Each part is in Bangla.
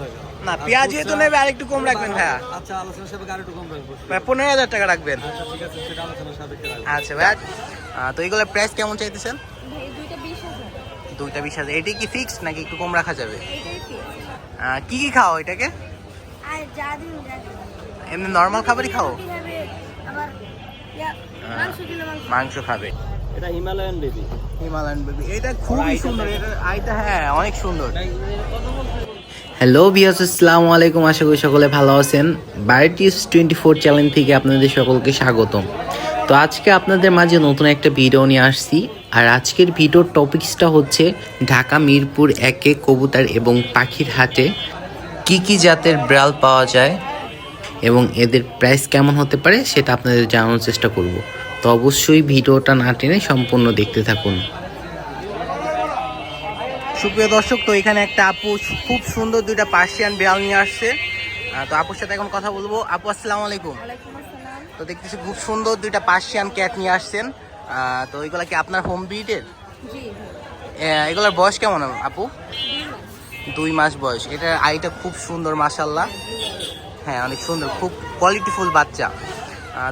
টাকা। না পেঁয়াজ যেহেতু নেবে আর একটু কম রাখবেন ভাইয়া। আচ্ছা আলোচনা সাপেক্ষে আর একটু কম রাখব। ভাই পনেরো হাজার টাকা রাখবেন। আচ্ছা ঠিক আছে সেটা আলোচনা সাপেক্ষে আচ্ছা ভাইয়া তো এইগুলোর প্রাইস কেমন চাইতেছেন? দুইটা বিশ হাজার। এটি কি ফিক্সড নাকি একটু কম রাখা যাবে? কি কি খাও এটাকে? আর যা দিন যা এমনি নর্মাল খাবারই খাও? মাংস খাবে। এটা হিমালয়ান বেবি। Himalayan baby. এটা খুবই সুন্দর। এটা আইটা হ্যাঁ অনেক সুন্দর। হ্যালো বিয়াস আসসালামু আলাইকুম। আশা করি সকলে ভালো আছেন। বায়োটিস টোয়েন্টি ফোর চ্যানেল থেকে আপনাদের সকলকে স্বাগতম। তো আজকে আপনাদের মাঝে নতুন একটা ভিডিও নিয়ে আসছি। আর আজকের ভিডিওর টপিকসটা হচ্ছে ঢাকা মিরপুর একে কবুতর এবং পাখির হাটে কি কি জাতের ব্রাল পাওয়া যায় এবং এদের প্রাইস কেমন হতে পারে সেটা আপনাদের জানানোর চেষ্টা করব। তো অবশ্যই ভিডিওটা না টেনে সম্পূর্ণ দেখতে থাকুন। সুপ্রিয় দর্শক তো এখানে একটা আপু খুব সুন্দর দুইটা পার্সিয়ান বিড়াল নিয়ে আসছে। তো আপুর সাথে এখন কথা বলব। আপু আসসালামু আলাইকুম। তো দেখতেছি খুব সুন্দর দুইটা পার্সিয়ান ক্যাট নিয়ে আসছেন। তো এগুলা কি আপনার হোম ব্রিডের জি এগুলোর বয়স কেমন আপু? দুই মাস। বয়স। এটার আইটা খুব সুন্দর মাসাল্লাহ হ্যাঁ অনেক সুন্দর খুব কোয়ালিটিফুল বাচ্চা।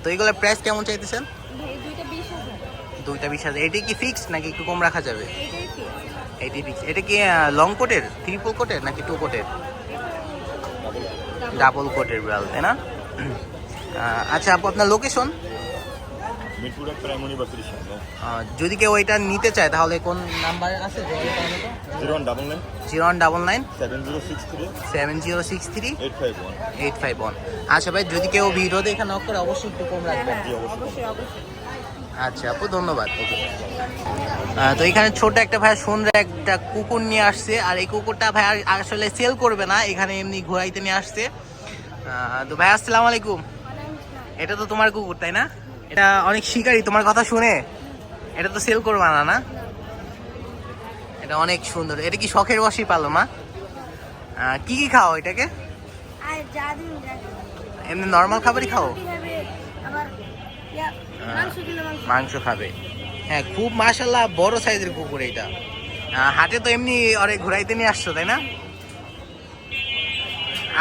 তো এগুলোর প্রাইস কেমন চাইতেছেন ভাই দুইটা বিশ হাজার দুইটা বিশ হাজার। এটি কি ফিক্সড নাকি একটু কম রাখা যাবে? এটি ফিক্স এটা কি লং কোটের ট্রিপল কোটের নাকি টু কোটের ডাবল কোটের বিড়াল তাই না? আচ্ছা আপু আপনার লোকেশন মিরপুর প্রাইমারি বাসের সামনে যদি কেউ এটা নিতে চায় তাহলে কোন নাম্বার আছে? Zero one double nine. Zero one double nine. Seven zero six three. Seven zero six three. Eight five one. Eight five one. আচ্ছা ভাই যদি কেউ ভিডিও দেখে নক করে অবশ্যই একটু কম রাখবেন। অবশ্যই অবশ্যই। অবশ্যই আচ্ছা আপু ধন্যবাদ। তো এখানে ছোট একটা ভাই সুন্দর একটা কুকুর নিয়ে আসছে। আর এই কুকুরটা ভাই আর- আসলে সেল করবে না এখানে এমনি ঘোরাইতে নিয়ে আসছে। তো ভাই আসসালামু আলাইকুম। এটা তো তোমার কুকুর তাই না? এটা অনেক শিকারী তোমার কথা শুনে। এটা তো সেল করবে না না? এটা অনেক সুন্দর। এটা কি শখের বসেই পালো মা? কি কি খাও এটাকে? এমনি নর্মাল খাবারই খাও? মাংস খাবে হ্যাঁ খুব মাশাল্লাহ বড় সাইজের কুকুর এটা। হাটে তো এমনি অনেক ঘুরাইতে নিয়ে আসছো তাই না?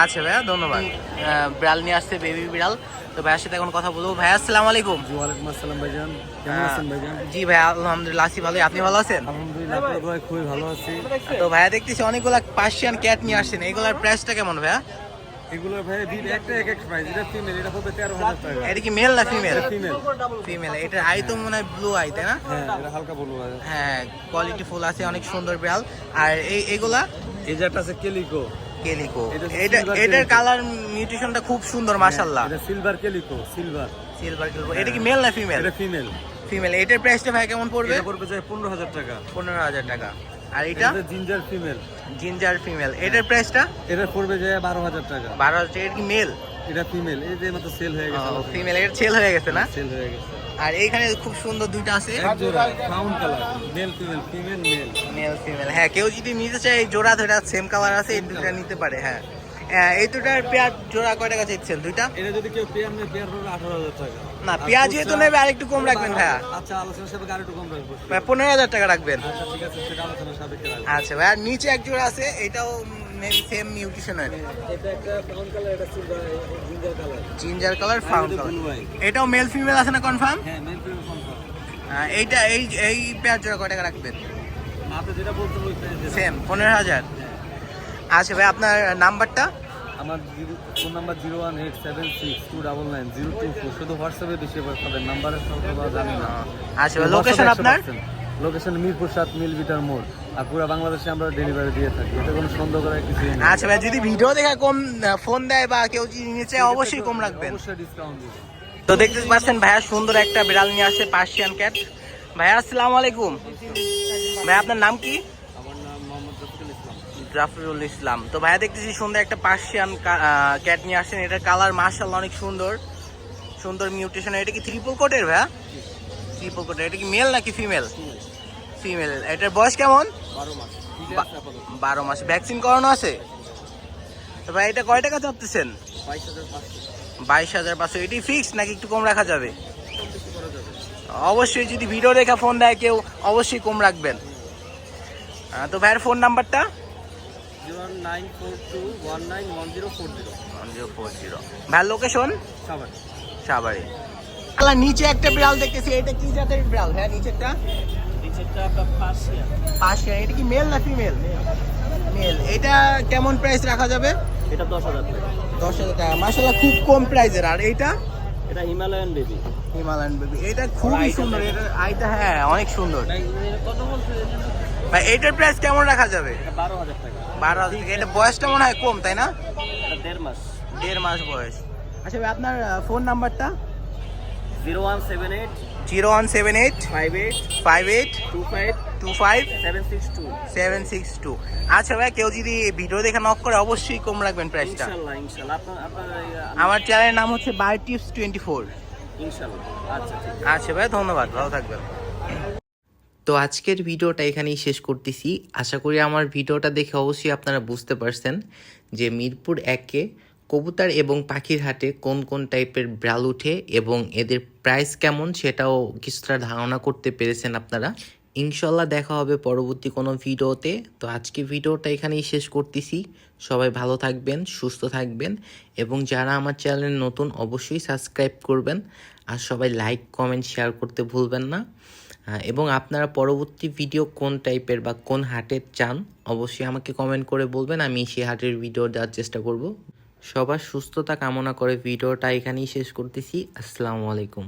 আচ্ছা ভাইয়া ধন্যবাদ। বিড়াল নিয়ে আসছে বেবি বিড়াল। তো ভাইয়ার সাথে এখন কথা বলব। ভাইয়া আসসালামু আলাইকুম। জি ওয়ালাইকুম আসসালাম ভাইজান। কেমন আছেন ভাইজান? জি ভাইয়া আলহামদুলিল্লাহ আছি ভালো আপনি ভালো আছেন? আলহামদুলিল্লাহ দোয়ায় খুবই ভালো আছি। তো ভাইয়া দেখতেছি অনেকগুলা পার্সিয়ান ক্যাট নিয়ে আসছেন। এগুলার প্রাইসটা কেমন ভাইয়া? এগুলো ভাই দুই একটা এক এক প্রাইস এটা ফিমেল এটা হবে তেরো হাজার টাকা। এটা কি মেল না ফিমেল ফিমেল ফিমেল এটা আই তো মনে হয় ব্লু আই তাই না? হ্যাঁ এটা হালকা ব্লু ভাই হ্যাঁ কোয়ালিটি ফুল আছে অনেক সুন্দর বিড়াল। আর এই এগুলা? এই যে একটা আছে কেলিকো কেলিকো। এটা এটার কালার মিউটেশনটা খুব সুন্দর মাশাআল্লাহ। এটা silver calico silver silver calico. এটা কি মেল না ফিমেল এটা ফিমেল ফিমেল এটার প্রাইসটা ভাই কেমন পড়বে? এটা পড়বে যায় পনেরো হাজার টাকা। পনেরো হাজার টাকা। আর এটা জিঞ্জার ফিমেল জিঞ্জার ফিমেল এটার প্রাইসটা এটা পড়বে যায় বারো হাজার টাকা। বারো হাজার এটা কি মেল এটা ফিমেল এই যে মাত্র সেল হয়ে গেছে ফিমেল এর সেল হয়ে গেছে না? সেল হয়ে গেছে। আর এইখানে খুব সুন্দর দুইটা আছে। Found colour male female female male male female হ্যাঁ কেউ যদি নিতে চায় এই জোড়া সেম কালার আছে এই দুইটা নিতে পারে হ্যাঁ। হ্যাঁ, এই দুটার পেয়ার জোড়া কয় টাকা চাইছেন দুইটা? এটা যদি কেউ পেয়ার নেয় পড়বে আঠারো হাজার টাকা। না পেঁয়াজ যেহেতু নেবে আর একটু কম রাখবেন ভাইয়া আচ্ছা আলোচনা সাপেক্ষে আর একটু কম পনেরো হাজার টাকা রাখবেন। আচ্ছা ঠিক আছে সেটা আলোচনা সাপেক্ষে আচ্ছা ভাই আর নিচে এক জোড়া আছে এটাও সেম এটা একটা ফাউন্ড কালার এটা silver ginger colour ginger colour found colour এটাও মেল ফিমেল আছে না কনফার্ম হ্যাঁ মেল ফিমেল কনফার্ম এইটা এই এই পেয়ার জোড়া কয় টাকা রাখবেন আপনি যেটা বলছেন সেম পনেরো হাজার। আচ্ছা ভাই আপনার নাম্বারটা? আমার phone number zero one eight seven six two double nine zero two four. শুধু হোয়াটসঅ্যাপে বেশি পাবেন নাম্বারের সঙ্গে জানি না। আচ্ছা লোকেশন আপনার? লোকেশন মিরপুর সাত মিল বিটার মোড়। আর পুরো বাংলাদেশে আমরা ডেলিভারি দিয়ে থাকি। এটা কোনো সন্দেহ করার কিছুই নেই। আচ্ছা ভাই যদি ভিডিও দেখে কম ফোন দেয় বা কেউ নিচে অবশ্যই কম রাখবেন। অবশ্যই ডিসকাউন্ট দিবেন। তো দেখতে পাচ্ছেন ভাইয়া সুন্দর একটা বিড়াল নিয়ে আসে পার্সিয়ান ক্যাট ভাইয়া আসসালামু আলাইকুম। ভাই আপনার নাম কি? আমার নাম মোহাম্মদ ইসলাম। জাফরুল ইসলাম। তো ভাইয়া দেখতেছি সুন্দর একটা পার্সিয়ান ক্যাট নিয়ে আসছেন এটার কালার মার্শাল অনেক সুন্দর। সুন্দর মিউটেশন এটা কি ট্রিপল কোটের ভাইয়া? ট্রিপল কোটের এটা কি মেল নাকি ফিমেল ফিমেল এটার বয়স কেমন? বারো মাস। ভ্যাকসিন করানো আছে? তো ভাই এটা কয় টাকা চাচ্ছেন? বাইশ হাজার পাঁচশো। এটি ফিক্স নাকি একটু কম রাখা যাবে? অবশ্যই যদি ভিডিও রেখা ফোন দেয় কেউ অবশ্যই কম রাখবেন। তো ভাইয়ের ফোন নাম্বারটা ভাইয়ের লোকেশন সবার সাবারে নিচে একটা বিড়াল দেখতেছি। এটা কি জাতের বিড়াল? হ্যাঁ নিচেরটা। আপনার পাশিয়া পাশে এটা কি মেল না ফিমেল মেল এটা কেমন প্রাইস রাখা যাবে? এটা দশ হাজার টাকা। দশ হাজার টাকা। মাসাল্লাহ খুব কম প্রাইসের আর এইটা? এটা হিমালয়ান বেবি হিমালয়ান বেবি এটা খুবই সুন্দর। এটা আইটা হ্যাঁ অনেক সুন্দর। কত বলছে ভাই এটার প্রাইস কেমন রাখা যাবে? বারো হাজার টাকা। বারো হাজার টাকা। এটা বয়সটা মনে হয় কম তাই না? দেড় মাস। দেড় মাস বয়স। আচ্ছা ভাই আপনার ফোন নাম্বারটা zero one seven eight zero one seven eight five eight five eight two five two five seven six two seven six two আচ্ছা ভাই কেউ যদি ভিডিও দেখে নক করে অবশ্যই কম রাখবেন প্রাইসটা আমার চ্যানেলের নাম হচ্ছে বার টিপস টোয়েন্টি ফোর আচ্ছা আচ্ছা ভাই ধন্যবাদ ভালো থাকবেন। তো আজকের ভিডিওটা এখানেই শেষ করতেছি। আশা করি আমার ভিডিওটা দেখে অবশ্যই আপনারা বুঝতে পারছেন যে মিরপুর একে কবুতর এবং পাখির হাটে কোন কোন টাইপের ব্রাল উঠে এবং এদের প্রাইস কেমন সেটাও কিছুটা ধারণা করতে পেরেছেন আপনারা। ইনশাল্লাহ দেখা হবে পরবর্তী কোনো ভিডিওতে। তো আজকে ভিডিওটা এখানেই শেষ করতেছি। সবাই ভালো থাকবেন, সুস্থ থাকবেন এবং যারা আমার চ্যানেলে নতুন অবশ্যই সাবস্ক্রাইব করবেন। আর সবাই লাইক, কমেন্ট, শেয়ার করতে ভুলবেন না। এবং আপনারা পরবর্তী ভিডিও কোন টাইপের বা কোন হাটের চান অবশ্যই আমাকে কমেন্ট করে বলবেন। আমি সেই হাটের ভিডিও দেওয়ার চেষ্টা করব। সবার সুস্থতা কামনা করে ভিডিওটা এখানেই শেষ করতেছি। আসসালামু আলাইকুম।